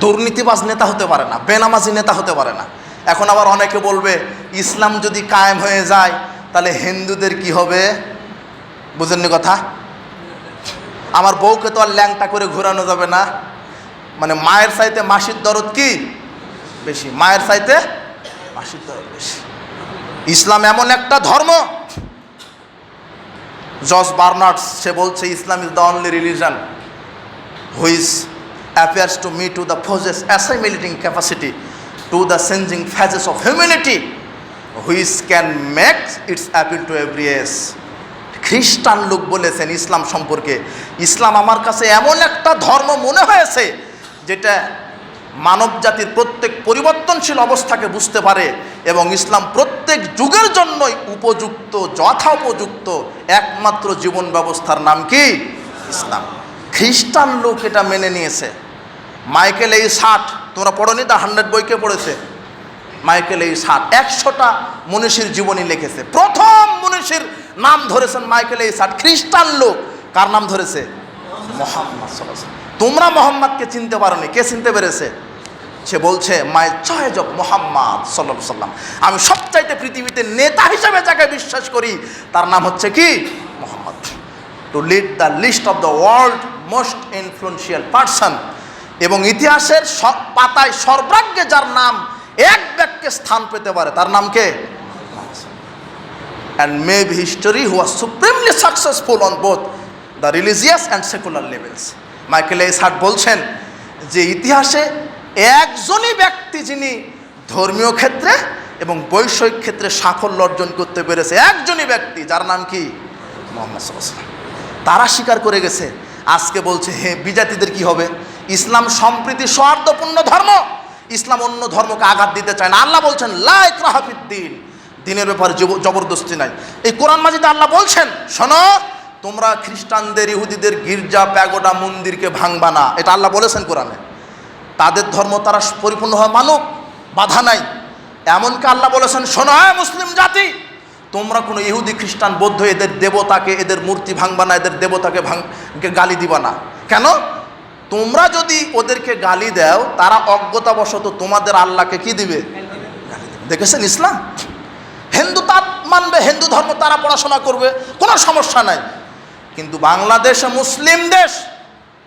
দুর্নীতিবাজ নেতা হতে পারে না, বেনামাজি নেতা হতে পারে না। এখন আবার অনেকে বলবে, ইসলাম যদি কায়েম হয়ে যায়, তাহলে হিন্দুদের কি হবে? বুঝেননি কথা? আমার বউকে তো আর ল্যাংটা করে ঘোরানো যাবে না। মানে মায়ের চাইতে মাসির দরদ কি? বেশি। মায়ের চাইতে মাসির দরদ বেশি। ইসলাম এমন একটা ধর্ম। জস বার্নার্স সে বলছে, Islam is the only religion which appears to me to the possess assimilating capacity to the sensing phases of humanity which can make its appeal to every age খ্রিস্টান লোক বলেছেন ইসলাম সম্পর্কে। ইসলাম আমার কাছে এমন একটা ধর্ম মনে হয়েছে, যেটা মানব জাতির প্রত্যেক পরিবর্তনশীল অবস্থাকে বুঝতে পারে এবং ইসলাম প্রত্যেক যুগের জন্যই উপযুক্ত, যথা উপযুক্ত, একমাত্র জীবন ব্যবস্থার নাম কি? ইসলাম। খ্রিস্টান লোক এটা মেনে নিয়েছে। মাইকেল এই ষাট, তোমরা পড়নি দা হান্ড্রেড বইকে পড়েছে। মাইকেল এই ষাট, একশোটা মনীষীর জীবনী লিখেছে। প্রথম মনীষীর নাম ধরেছেন মাইকেল এই ষাট, খ্রিস্টান লোক। কার নাম ধরেছে? মোহাম্মদ তোমরা মোহাম্মদকে চিনতে পারোনি, কে চিনতে পেরেছে? সে বলছে মাই চয়েজ অফ মোহাম্মদ সাল্লাহ সাল্লাম আমি সবচাইতে পৃথিবীতে নেতা হিসেবে যাকে বিশ্বাস করি, তার নাম হচ্ছে কি? Mohammad. To lead the list of the world most influential person এবং ইতিহাসের সব পাতায় সর্বাগ্যে যার নাম, এক ব্যক্তি স্থান পেতে পারে, তার নাম কে? And man history who are supremely successful on both the religious and secular levels Michael S Hart বলছেন যে ইতিহাসে একজনই ব্যক্তি যিনি ধর্মীয় ক্ষেত্রে এবং বৈষয়িক ক্ষেত্রে সাফল্য অর্জন করতে পেরেছে, একজনই ব্যক্তি, যার নাম কি? মোহাম্মদ তারা স্বীকার করে গেছে, আজকে বলছে, হে বিজাতিদের কি হবে? ইসলাম সম্প্রীতি সৌহার্দ্যপূর্ণ ধর্ম। ইসলাম অন্য ধর্মকে আঘাত দিতে চায় না। আল্লাহ বলছেন লাইক রাহাফিদ্দিন দিনের ব্যাপারে জবরদস্তি নাই। এই কোরআন মাজিদে আল্লাহ বলছেন, শোনো, তোমরা খ্রিস্টানদের, ইহুদিদের গির্জা, প্যাগোডা, মন্দিরকে ভাঙবা না। এটা আল্লাহ বলেছেন কোরআনে। তাদের ধর্ম তারা পরিপূর্ণ পরিপূর্ণভাবে মানুক, বাধা নাই। এমনকি আল্লাহ বলেছেন, শোনো হ্যাঁ মুসলিম জাতি, তোমরা কোনো ইহুদি, খ্রিস্টান, বৌদ্ধ, এদের দেবতাকে, এদের মূর্তি ভাঙবা না, এদের দেবতাকে ভাঙ গালি দিবা না। কেন? তোমরা যদি ওদেরকে গালি দাও, তারা অজ্ঞতাবশত তোমাদের আল্লাহকে কি দিবে? দেখেছেন ইসলাম? হিন্দু তার মানবে, হিন্দু ধর্ম তারা পড়াশোনা করবে, কোনো সমস্যা নাই। কিন্তু বাংলাদেশে মুসলিম দেশ,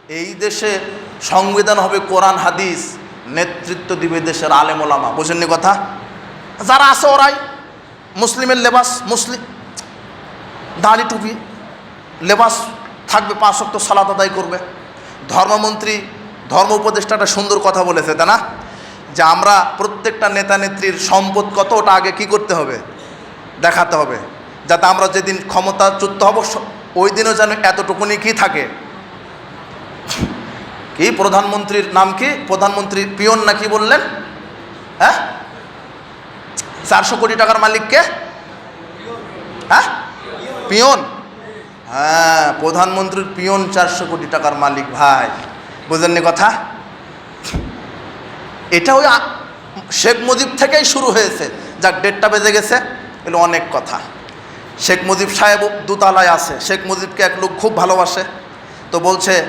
এই দেশে সংবিধান হবে কোরআন, হাদিস, নেতৃত্ব দিবে দেশের আলেমোলামা বোঝেননি কথা? যারা আছে ওরাই। মুসলিমের লেবাস, মুসলিম দাড়ি টুপি, লেবাস থাকবে, পাঁচ শক্ত সালাত আদায় করবে। ধর্মমন্ত্রী, ধর্ম উপদেষ্টা একটা সুন্দর কথা বলেছে, তাই না? যে আমরা প্রত্যেকটা নেতা নেত্রীর সম্পদ কত, ওটা আগে কি করতে হবে? দেখাতে হবে। যাতে আমরা যেদিন ক্ষমতাচ্যুত হব ওই দিনও যেন এতটুকুনি কি থাকে? কি? প্রধানমন্ত্রীর নাম কি? প্রধানমন্ত্রী পিয়ন না কি বললেন? হ্যাঁ? চারশো কোটি টাকার মালিককে? হ্যাঁ? পিয়ন। হ্যাঁ প্রধানমন্ত্রীর পিয়ন চারশো কোটি টাকার মালিক ভাই। বুঝলেননি কথা? এটা ওই শেখ মুজিব থেকেই শুরু হয়েছে। যাক ডেটটা বেজে গেছে এগুলো অনেক কথা। শেখ মুজিব সাহেব দুতলায় আছে। শেখ মুজিবকে এক লোক খুব ভালোবাসে। তো বলছে,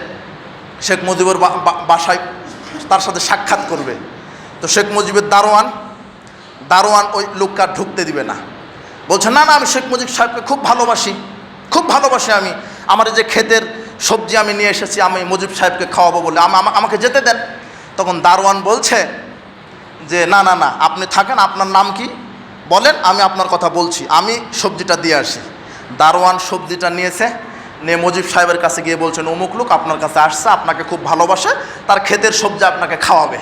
শেখ মুজিবের বাসায় তার সাথে সাক্ষাৎ করবে। তো শেখ মুজিবের দারোয়ান দারোয়ান ওই লোককে ঢুকতে দিবে না। বলছে, না না, আমি শেখ মুজিব সাহেবকে খুব ভালোবাসি। খুব ভালোবাসি আমি। আমার যে ক্ষেতের সবজি আমি নিয়ে এসেছি, আমি মুজিব সাহেবকে খাওয়াবো বলে। আমা- আমা- আমাকে যেতে দেন। তখন দারোয়ান বলছে যে, না না না, আপনি থাকেন, আপনার নাম কি? বলেন, আমি আপনার কথা বলছি, আমি সবজিটা দিয়ে আসি। দারোয়ান সবজিটা নিয়েছে, নিয়ে মুজিব সাহেবের কাছে গিয়ে বলছেন, অমুক লোক আপনার কাছে আসছে, আপনাকে খুব ভালোবাসে, তার ক্ষেতের সবজি আপনাকে খাওয়াবে।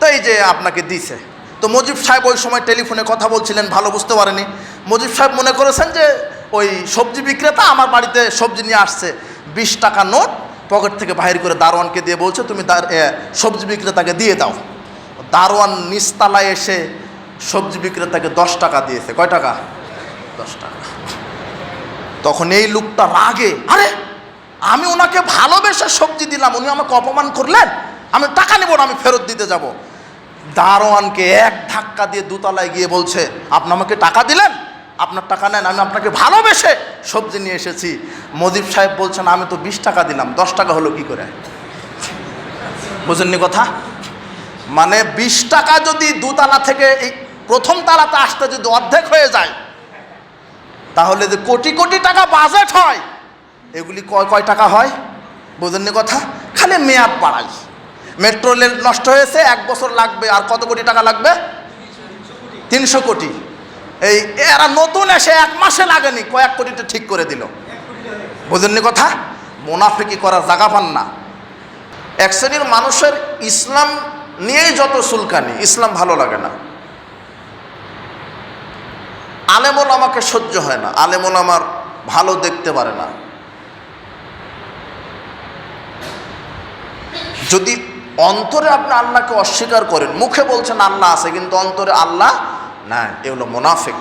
তো এই যে আপনাকে দিছে। তো মুজিব সাহেব ওই সময় টেলিফোনে কথা বলছিলেন, ভালো বুঝতে পারেনি। মুজিব সাহেব মনে করেছেন যে ওই সবজি বিক্রেতা আমার বাড়িতে সবজি নিয়ে আসছে। বিশ টাকা নোট পকেট থেকে বাহির করে দারোয়ানকে দিয়ে বলছে, তুমি সবজি বিক্রেতাকে দিয়ে দাও। দারোয়ান নিস্তালায় এসে সবজি বিক্রেতাকে দশ টাকা দিয়েছে। কয় টাকা? দশ টাকা। তখন এই লোকটা রাগে, আরে, আমি ওনাকে ভালোবেসে সবজি দিলাম, উনি আমাকে অপমান করলেন? আমি টাকা নেব না, আমি ফেরত দিতে যাব। দারোয়ানকে এক ধাক্কা দিয়ে দুতলায় গিয়ে বলছে, আপনি আমাকে টাকা দিলেন? আপনার টাকা নেন, আমি আপনাকে ভালোবেসে সবজি নিয়ে এসেছি। মজিব সাহেব বলছেন, আমি তো বিশ টাকা দিলাম, দশ টাকা হলো কি করে? বুঝেননি কথা? মানে বিশ টাকা যদি দুতলা থেকে এই প্রথম তালাতে আসতে যদি অর্ধেক হয়ে যায়, তাহলে যে কোটি কোটি টাকা বাজেট হয়, এগুলি কয় কয় টাকা হয়? বোঝেননি কথা? খালি মেয়াদ বাড়াই। মেট্রো রেল নষ্ট হয়েছে, এক বছর লাগবে, আর কত কোটি টাকা লাগবে? তিনশো কোটি। এই এরা নতুন এসে এক মাসে লাগেনি, কয়েক কোটিতে ঠিক করে দিল। বোঝেননি কথা? মোনাফিকি করার জায়গা পান না। এক শ্রেণির মানুষের ইসলাম নিয়েই যত সুলকানি ইসলাম ভালো লাগে না। আলেমল আমাকে সহ্য হয় না আলেমল আমার ভালো দেখতে পারে না। যদি অন্তরে আপনি আল্লাহকে অস্বীকার করেন, মুখে বলছেন আল্লাহ আছে, কিন্তু অন্তরে আল্লাহ না, এ হলো মোনাফিক।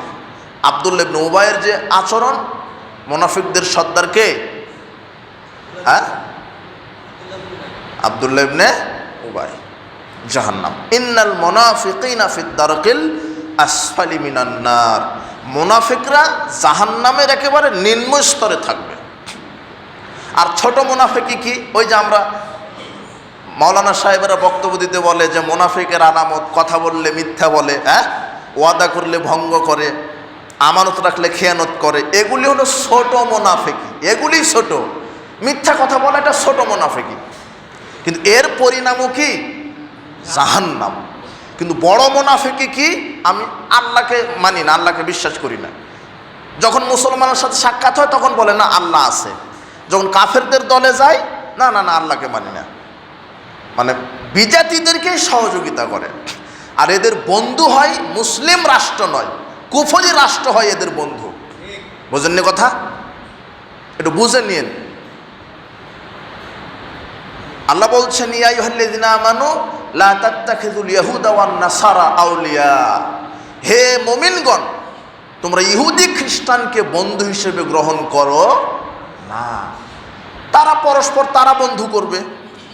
আবদুল্লেব নৌবাইয়ের যে আচরণ, মোনাফিকদের সর্দারকে হ্যাঁ? আবদুল্লাহ ইবনে উবাই জাহান্নাম। ইন্নাল মুনাফিকিনা দারকিল আসফালি মিনান নার। মুনাফিকরা জাহান্নামের একেবারে নিম্ন স্তরে থাকবে। আর ছোট মুনাফিকি কি? ওই যে আমরা মাওলানা সাহেবেরা বক্তব্য দিতে বলে যে মোনাফিকের আনামত, কথা বললে মিথ্যা বলে হ্যাঁ? ওয়াদা করলে ভঙ্গ করে, আমানত রাখলে খেয়ানত করে, এগুলি হলো ছোট মোনাফিকি। এগুলি ছোট। মিথ্যা কথা বলা এটা ছোট মোনাফিকি। কিন্তু এর পরিণামও কি? জাহান্নাম। কিন্তু বড় মোনাফিকি কি? আমি আল্লাহকে মানি না, আল্লাহকে বিশ্বাস করি না। যখন মুসলমানের সাথে সাক্ষাৎ হয়, তখন বলে, না, আল্লাহ আছে। যখন কাফেরদের দলে যায়, না না না, আল্লাহকে মানি না। মানে বিজাতিদেরকেই সহযোগিতা করে। আর এদের বন্ধু হয় মুসলিম রাষ্ট্র নয়, কুফরি রাষ্ট্র হয় এদের বন্ধু। বোঝেননি কথা? একটু বুঝে নিন আল্লাহ বলছেন ইয়াইহাল্লাযিনা আমানু, লা তাত্তাখিযুল ইয়াহুদা ওয়ান নাসারা আউলিয়া। হে মুমিনগণ, তোমরা ইহুদি খ্রিস্টানকে বন্ধু হিসেবে গ্রহণ করো না। তারা পরস্পর তারা বন্ধু করবে।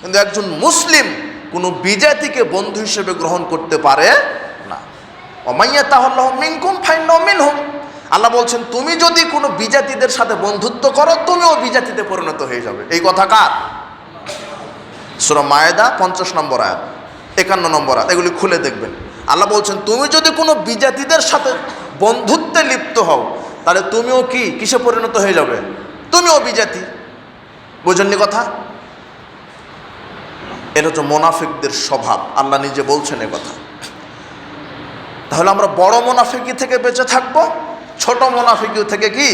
কিন্তু একজন মুসলিম কোনো বিজাতিকে বন্ধু হিসেবে গ্রহণ করতে পারে না। অমাইয়া তাহলে মিনকুম ফাইন মিনহুম। আল্লাহ বলছেন, তুমি যদি কোনো বিজাতিদের সাথে বন্ধুত্ব করো, তুমিও বিজাতিতে পরিণত হয়ে যাবে। এই কথা কার? সুরা মায়েদা পঞ্চাশ নম্বর আয়াত, একান্ন নম্বর আয়াত, এগুলি খুলে দেখবেন। আল্লাহ বলছেন, তুমি যদি কোনো বিজাতিদের সাথে বন্ধুত্বে লিপ্ত হও, তাহলে তুমিও কি, কিসে পরিণত হয়ে যাবে? তুমিও বিজাতি। বোঝেননি কথা? এটা হচ্ছে মোনাফিকদের স্বভাব। আল্লাহ নিজে বলছেন কথা। তাহলে আমরা বড় মোনাফিকি থেকে বেঁচে থাকব, ছোট মোনাফিকি থেকে কি?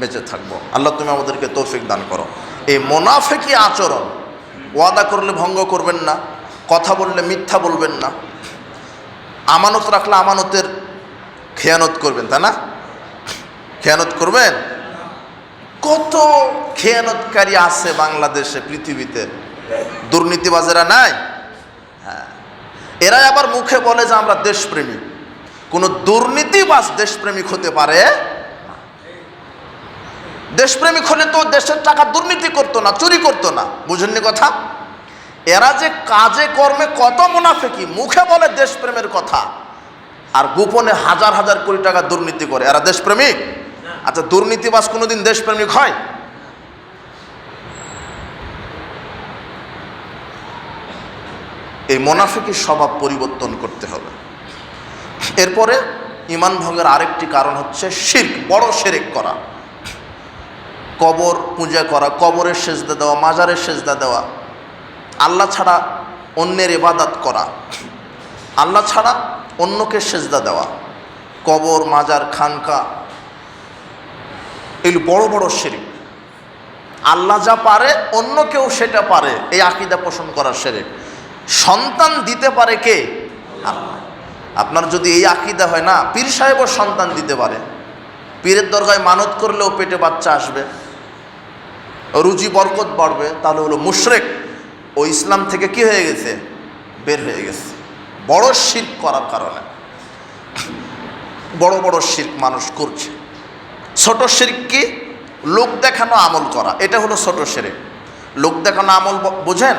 বেঁচে থাকব। আল্লাহ তুমি আমাদেরকে তৌফিক দান করো। এই মোনাফিকি আচরণ, ওয়াদা করলে ভঙ্গ করবেন না, কথা বললে মিথ্যা বলবেন না, আমানত রাখলে আমানতের খেয়ানত করবেন, তাই না? খেয়ানত করবেন? কত খেয়ানতকারী আছে বাংলাদেশে, পৃথিবীতে। দুর্নীতিবাজেরা নাই? হ্যাঁ। এরাই আবার মুখে বলে যে আমরা দেশপ্রেমিক কোনো দুর্নীতিবাজ দেশপ্রেমিক হতে পারে দেশপ্রেমিক হলে তো দেশের টাকা দুর্নীতি করতো না চুরি করতো না। বুঝেননি কথা? এরা যে কাজে কর্মে কত মুনাফেকি মুখে বলে দেশপ্রেমের কথা। আর গোপনে হাজার হাজার কোটি টাকা দুর্নীতি করে। এরা দেশপ্রেমিক? আচ্ছা দুর্নীতিবাজ কোনোদিন দেশপ্রেমিক হয়? এই মোনাফিকের স্বভাব পরিবর্তন করতে হবে। এরপরে ইমান ভঙ্গের আরেকটি কারণ হচ্ছে শির্ক, বড় সেরেক করা। কবর পূজা করা, কবরের সেজদা দেওয়া, মাজারের সেজদা দেওয়া। আল্লাহ ছাড়া অন্যের এবাদাত করা। আল্লাহ ছাড়া অন্যকে সেজদা দেওয়া। কবর, মাজার, খানকা এগুলো বড় বড় শিরিক। আল্লাহ যা পারে অন্য কেউ সেটা পারে। এই আকিদা পোষণ করার সেরেক সন্তান দিতে পারে কে? আপনার যদি এই আকিদা হয় না, পীর সাহেবও সন্তান দিতে পারে। পীরের দরগায় মানত করলেও পেটে বাচ্চা আসবে, রুজি বরকত বাড়বে, তাহলে হলো মুশরেক। ও ইসলাম থেকে কি হয়ে গেছে? বের হয়ে গেছে। বড় শির্ক করার কারণে। বড় বড় শির্ক মানুষ করছে। ছোট শির্ক কি? লোক দেখানো আমল করা। এটা হলো ছোট শির্ক। লোক দেখানো আমল বোঝেন?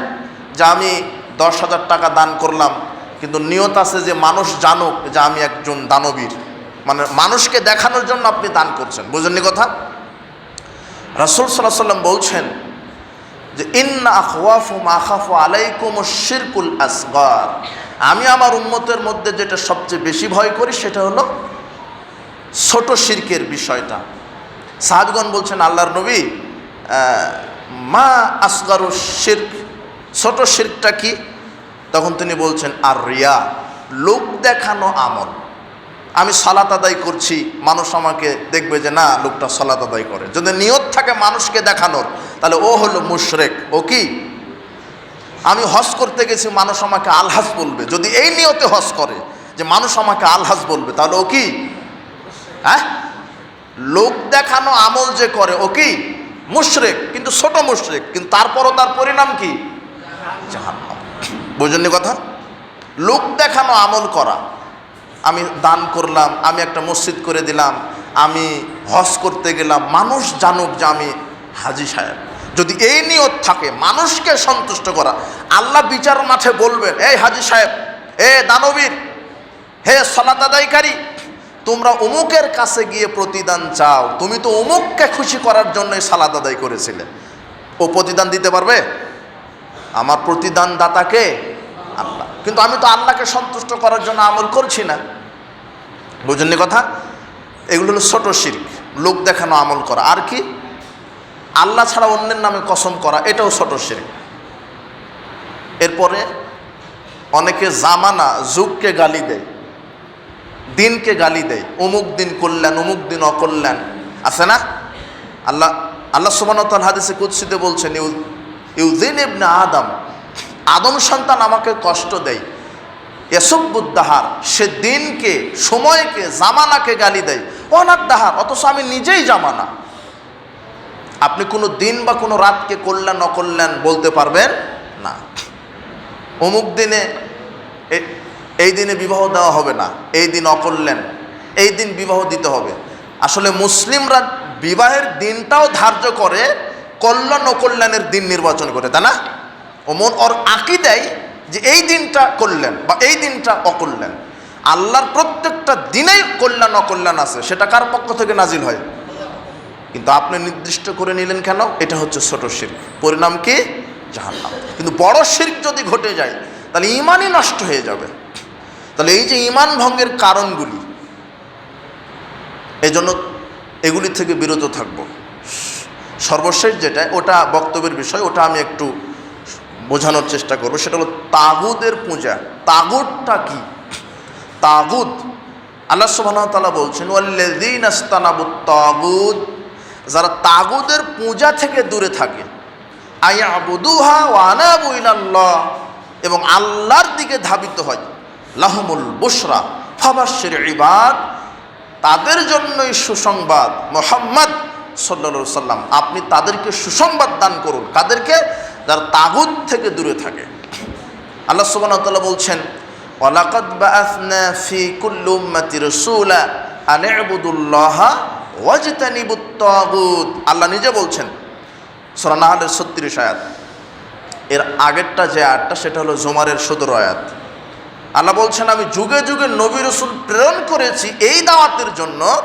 যে আমি দশ হাজার টাকা দান করলাম। কিন্তু নিয়ত আছে যে মানুষ জানুক যে আমি একজন দানবীর। মানে মানুষকে দেখানোর জন্য আপনি দান করছেন। বুঝেননি কথা? রাসুল সাল্লাহ সাল্লাম বলছেন যে, ইন্না আখওয়াফু মাখাফু আলাইকুম শিরকুল আসগার। আমি আমার উন্মতের মধ্যে যেটা সবচেয়ে বেশি ভয় করি সেটা হলো ছোট শির্কের বিষয়টা। সাহাবগণ বলছেন, আল্লাহর নবী মা আসগারু শির্ক, ছোট শির্কটা কি? তখন তিনি বলছেন, আর রিয়া, লোক দেখানো আমল। আমি সালাত আদায় করছি, মানুষ আমাকে দেখবে যে না, লোকটা সালাত আদায় করে। যদি নিয়ত থাকে মানুষকে দেখানোর, তাহলে ও হলো মুশরেক। ও কি? আমি হজ করতে গেছি, মানুষ আমাকে আলহাজ বলবে। যদি এই নিয়তে হজ করে, যে মানুষ আমাকে আলহাজ বলবে, তাহলে ও কি? হ্যাঁ? লোক দেখানো আমল যে করে, ও কি? মুশরেক। কিন্তু ছোট মুশরেক। কিন্তু তারপরও তার পরিণাম কি? জাহান্নাম। বুঝলেন কথা? লোক দেখানো, আমল করা। আমি দান করলাম, আমি একটা মসজিদ করে দিলাম, আমি হজ করতে গেলাম, মানুষ জানুক যে আমি হাজি সাহেব। যদি এই নিয়ত থাকে, মানুষকে সন্তুষ্ট করা। আল্লাহ বিচার মাঠে বলবেন, এই হাজি সাহেব, এ দানবীর, হে সলাত আদায়কারী, তোমরা অমুকের কাছে গিয়ে প্রতিদান চাও। তুমি তো অমুককে খুশি করার জন্যই সালাদ আদায় করেছিলে। ও প্রতিদান দিতে পারবে? আমার প্রতিদান দাতাকে আল্লাহ। কিন্তু আমি তো আল্লাহকে সন্তুষ্ট করার জন্য আমল করছি না। বুঝলেন কথা? এগুলো হলো ছোট শির্ক, লোক দেখানো আমল করা। আর কি? আল্লাহ ছাড়া অন্যের নামে কসম করা, এটাও ছোট শির্ক। এরপরে অনেকে জামানা যুগকে গালি দেয়, দিনকে গালি দেয়, অমুক দিন করলেন অমুক দিন অকল্যাণ। আছে না? আল্লাহ আল্লাহ সুবানতাল হাদিসে কুৎসিতে বলছেন ইউ ইউদিন ইবনে আদম আদম সন্তান আমাকে কষ্ট দেয়। এসব্বুদ্দাহার সে দিনকে, সময়কে, জামানাকে গালি দেয়। অনার দাহার, অথচ আমি নিজেই জামানা। আপনি কোনো দিন বা কোনো রাতকে কল্যাণ, অকল্যাণ বলতে পারবেন না। অমুক দিনে এই দিনে বিবাহ দেওয়া হবে না, এই দিন অকল্যাণ, এই দিন বিবাহ দিতে হবে। আসলে মুসলিমরা বিবাহের দিনটাও ধার্য করে কল্যাণ অকল্যাণের দিন নির্বাচন করে তাই না? ও মন ওর আঁকি দেয় যে এই দিনটা কল্যাণ বা এই দিনটা অকল্যাণ। আল্লাহর প্রত্যেকটা দিনেই কল্যাণ, অকল্যাণ আছে, সেটা কার পক্ষ থেকে নাজিল হয়? কিন্তু আপনি নির্দিষ্ট করে নিলেন কেন? এটা হচ্ছে ছোট শির্ক। পরিণাম কি? জাহান্নাম। কিন্তু বড় শির্ক যদি ঘটে যায়, তাহলে ইমানই নষ্ট হয়ে যাবে। তাহলে এই যে ইমান ভঙ্গের কারণগুলি এই জন্য এগুলি থেকে বিরত থাকব। সর্বশেষ যেটা, ওটা বক্তব্যের বিষয়, ওটা আমি একটু বোঝানোর চেষ্টা করব। সেটা হলো তাগুদের পূজা। তাগুদটা কি? তাগুদ, আল্লাহ সুবাহতালা বলছেন, ওয়াল্লাযীন আস্তানাবুত তাগুদ যারা তাগুদের পূজা থেকে দূরে থাকে আনাবু ইলাল্লাহ, এবং আল্লাহর দিকে ধাবিত হয়, লাহমুল বুশরা, ফাবাশশির ইবাদ, তাদের জন্যই সুসংবাদ। মোহাম্মদ সাল্লা সাল্লাম আপনি তাদেরকে সুসংবাদ দান করুন। কাদেরকে? যারা তাগুদ থেকে দূরে থাকে। আল্লাহ তাআলা বলছেন বাআসনা ফি কুল্লি উম্মাতি রাসূলা আন ইবুদুল্লাহা ওয়াজতানিবুত তাগুত। আল্লাহ নিজে বলছেন, সূরা নাহলের 36 আয়াত। এর আগেরটা যে আয়াতটা, সেটা হলো জুমারের 17 আয়াত। আল্লাহ বলছেন, আমি যুগে যুগে নবী রসুল প্রেরণ করেছি এই দাওয়াতের জন্য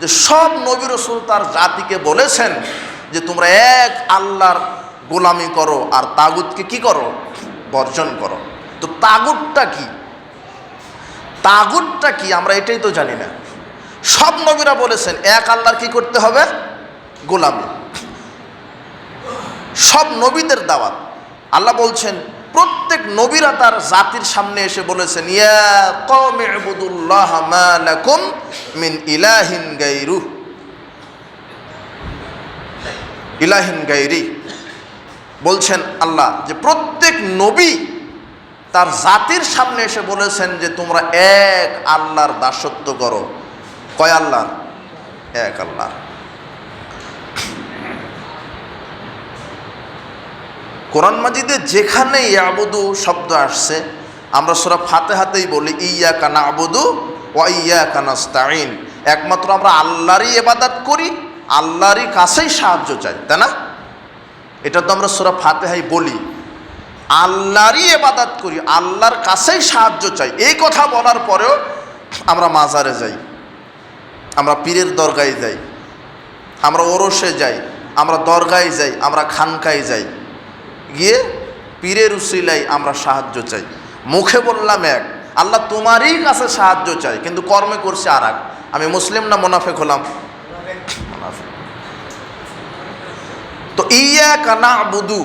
যে সব নবী রসুল তার জাতিকে বলেছেন যে তোমরা এক আল্লাহর গোলামি করো আর তাগুতকে কি করো? বর্জন করো। তো তাগুতটা কি? তাগুতটা কি? আমরা এটাই তো জানি না। সব নবীরা বলেছেন, এক আল্লাহর কি করতে হবে? গোলামি। সব নবীদের দাওয়াত। আল্লাহ বলছেন প্রত্যেক নবীরা তার জাতির সামনে এসে বলেছেন মিন ইলাহিন গায়রু। ইলাহিন গায়রি। বলছেন আল্লাহ যে প্রত্যেক নবী তার জাতির সামনে এসে বলেছেন যে তোমরা এক আল্লাহর দাসত্ব করো। কয় আল্লাহ এক আল্লাহ কোরআন মাজিদে যেখানে ইয়াবুদু শব্দ আসছে, আমরা সোরা ফাতে হাতেই বলি ইয়া কানা আবুদু ও ইয়া কানাস্তাইন একমাত্র আমরা আল্লাহরই এবাদাত করি, আল্লাহরই কাছেই সাহায্য চাই, তাই না? এটা তো আমরা সোরা ফাতেহাই বলি। আল্লাহরই এবাদাত করি, আল্লাহর কাছেই সাহায্য চাই। এই কথা বলার পরেও আমরা মাজারে যাই, আমরা পীরের দরগায় যাই, আমরা ওরসে যাই, আমরা দরগায় যাই, আমরা খানকায় যাই। গিয়ে পীরের উসিলাই আমরা সাহায্য চাই। মুখে বললাম এক, আল্লাহ তোমারই কাছে সাহায্য চাই, কিন্তু কর্মে করছে আর আমি মুসলিম না মোনাফেক হলাম। তো ইয়া কানা বুদু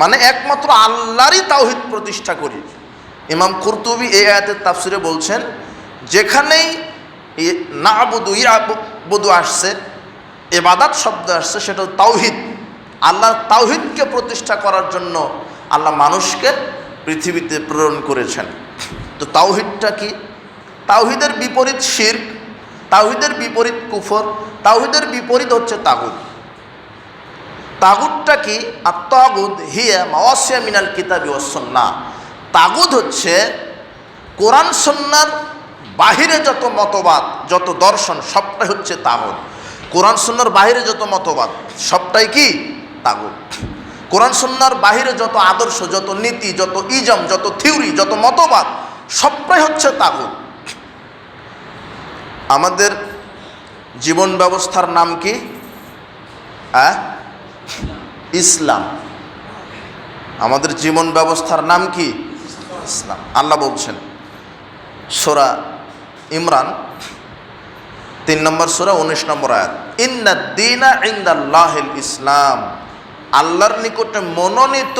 মানে একমাত্র আল্লাহরই তাওহিদ প্রতিষ্ঠা করি। ইমাম কুরতুবি এই আয়াতের তাফসিরে বলছেন, যেখানেই না বুধু ইয়া বুধু আসছে এবাদাত শব্দ আসছে, সেটা তাওহিদ। আল্লাহ তাওহিদকে প্রতিষ্ঠা করার জন্য আল্লাহ মানুষকে পৃথিবীতে প্রেরণ করেছেন। তো তাওহিদটা কি? তাওহিদের বিপরীত শির তাওহিদের বিপরীত কুফর, তাওহিদের বিপরীত হচ্ছে তাগুদ তাগুদটা কি? আর তাগুদ হিয়া মাওয়াসিয়া মিনাল কিতাবি ওয়াসন্না তাগুদ হচ্ছে কোরআন সন্ন্যার বাহিরে যত মতবাদ, যত দর্শন, সবটাই হচ্ছে তাগুদ কোরআন সন্ন্যার বাহিরে যত মতবাদ, সবটাই কি? তাগুদ কোরআন সন্ন্যার বাহিরে যত আদর্শ, যত নীতি, যত ইজম, যত থিওরি, যত মতবাদ, সবটাই হচ্ছে তাগুদ আমাদের জীবন ব্যবস্থার নাম কি? ইসলাম। আমাদের জীবন ব্যবস্থার নাম কি? ইসলাম। আল্লাহ বলছেন, সোরা ইমরান, তিন নম্বর সোরা, উনিশ নম্বর আয়াত ইন্না দিনা ইন্দাল্লাহিল ইসলাম। আল্লাহর নিকটে মনোনীত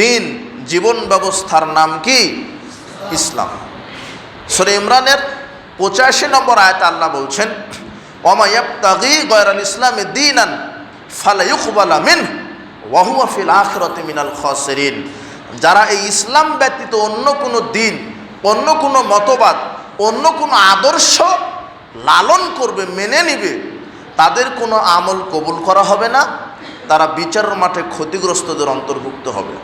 দিন জীবন ব্যবস্থার নাম কি? ইসলাম। সোরা ইমরানের পঁচাশি নম্বর আয়াত আল্লাহ বলছেন ওমায়াবতাগি গয়রাল ইসলামে দিনান ফালাইকুবালা মিন ওয়াহুয়া ফিল আখরতে মিনাল খসরিন। যারা এই ইসলাম ব্যতীত অন্য কোনো দিন, অন্য কোনো মতবাদ, অন্য কোনো আদর্শ লালন করবে, মেনে নিবে, তাদের কোনো আমল কবুল করা হবে না। তারা বিচারের মাঠে ক্ষতিগ্রস্তদের অন্তর্ভুক্ত হবে।